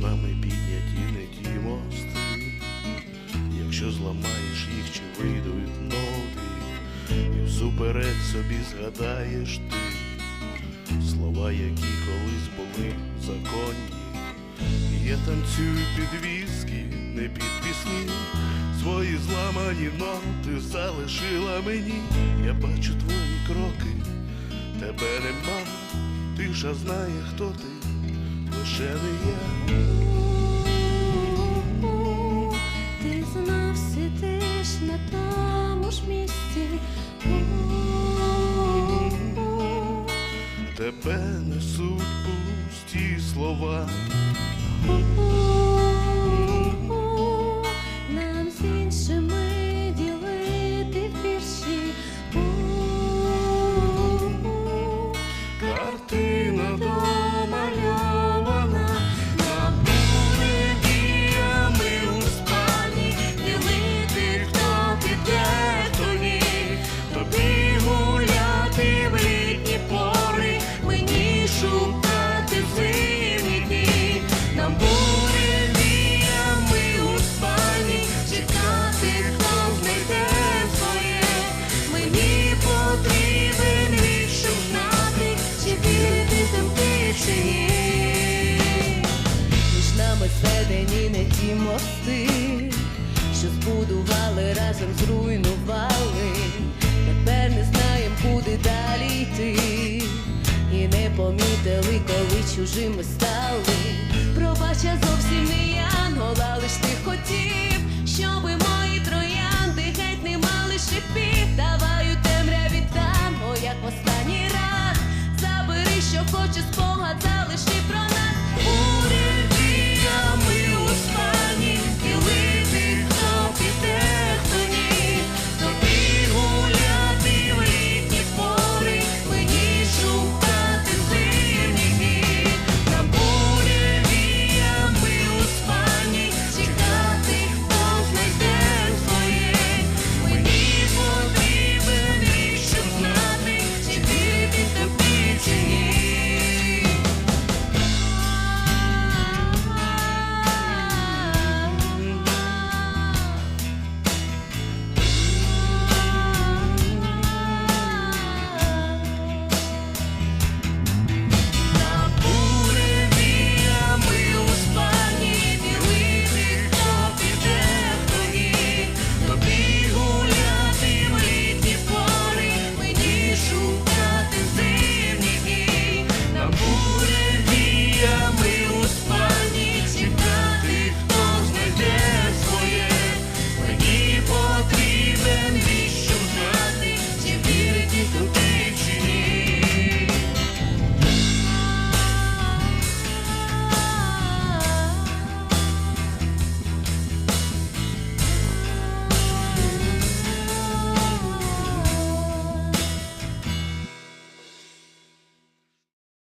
нами підняті не ті мости, якщо зламаєш їх чи вийдуть ноти, і всуперед собі згадаєш ти слова, які колись були законні. Я танцюю під віскі, не під пісні, свої зламані ноти залишила мені. Я бачу твої кроки, тебе нема, тиша знає, хто ти, лише не я. Ти знав, сидиш на тому ж місці. Тебе несуть пусті слова, Мені потрібен рік, чи вірити там ти чи ні. Між нами не ті мости, що збудували, разом зруйнували. Тепер не знаєм, куди далі йти. І не помітили, коли чужими стали. Пробач, я зовсім не я, ну, но лиш ти хотів, щоби.